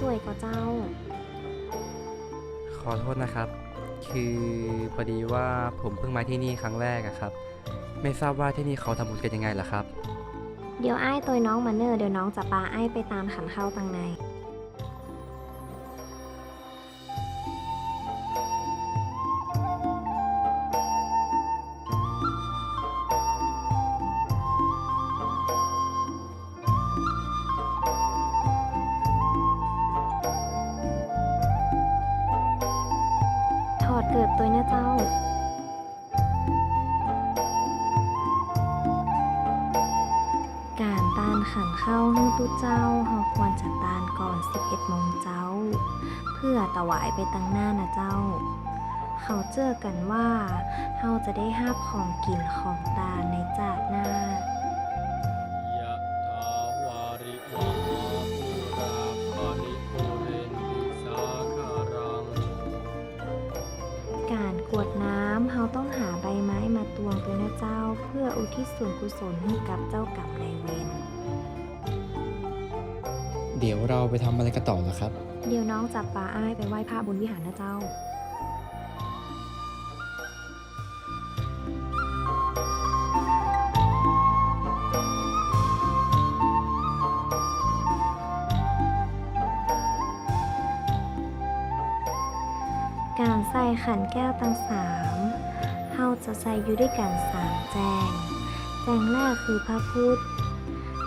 จ่วยก็เจ้า ขอโทษนะครับ คือพอดีว่าผมเพิ่งมาที่นี่ครั้งแรกอะครับ ไม่ทราบว่าที่นี่เขาทำบุญกันยังไงล่ะครับ เดี๋ยวไอ้ายตัวน้องมาเนอร์เดี๋ยวน้องจะปาไอ้ายไปตามขันเข้าตังใน การตานขันเข้าให้ตุเจ้าเฮาควรจะตานก่อน 11โมงเจ้า เพื่อถวายไปตั้งหน้านะเจ้า เขาเจอกันว่าเฮาจะได้ห้าบของกินของตาในจาดหน้ายะถาวาริวหาปุราปาริปุเรนติสาคารัง การกรวดน้ำเฮาต้องหาใบไม้มาตวงตัวนะเจ้า เพื่ออุทิศส่วนกุศลให้กับเจ้ากรรมนายเวร เดี๋ยวเราไปทำอะไรกันต่อเหรอครับ เดี๋ยวน้องจับปลาอ้ายไปไหว้พระบนวิหารนะเจ้า การใส่ขันแก้วตั้งสามเฮาจะใส่อยู่ด้วยกันสามแจง แจงแรกคือพระพุทธ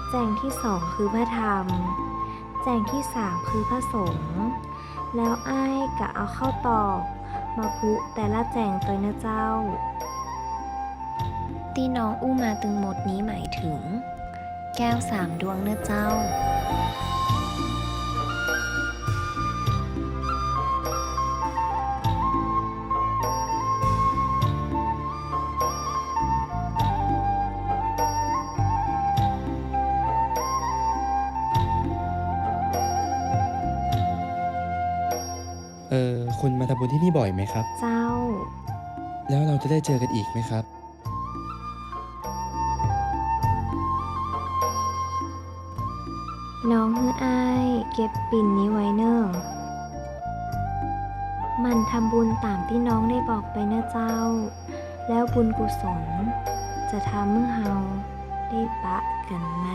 แจงที่สองคือพระธรรม แจงที่สามคือพระสงฆ์แล้วไอ้กะเอาเข้าตอกมาพุแต่ละแจงตัวนะเจ้า ที่น้องอู้มาตึงหมดนี้หมายถึง แก้วสามดวงเนะเจ้า คุณมาทำบุญที่นี่บ่อยไหมครับ เจ้า แล้วเราจะได้เจอกันอีกไหมครับ น้องฮืออ้าย เก็บปิ่นนี้ไว้เนอะมันทำบุญตามที่น้องได้บอกไปนะเจ้า แล้วบุญกุศล จะทำเมื่อเฮาได้ปะกันไหม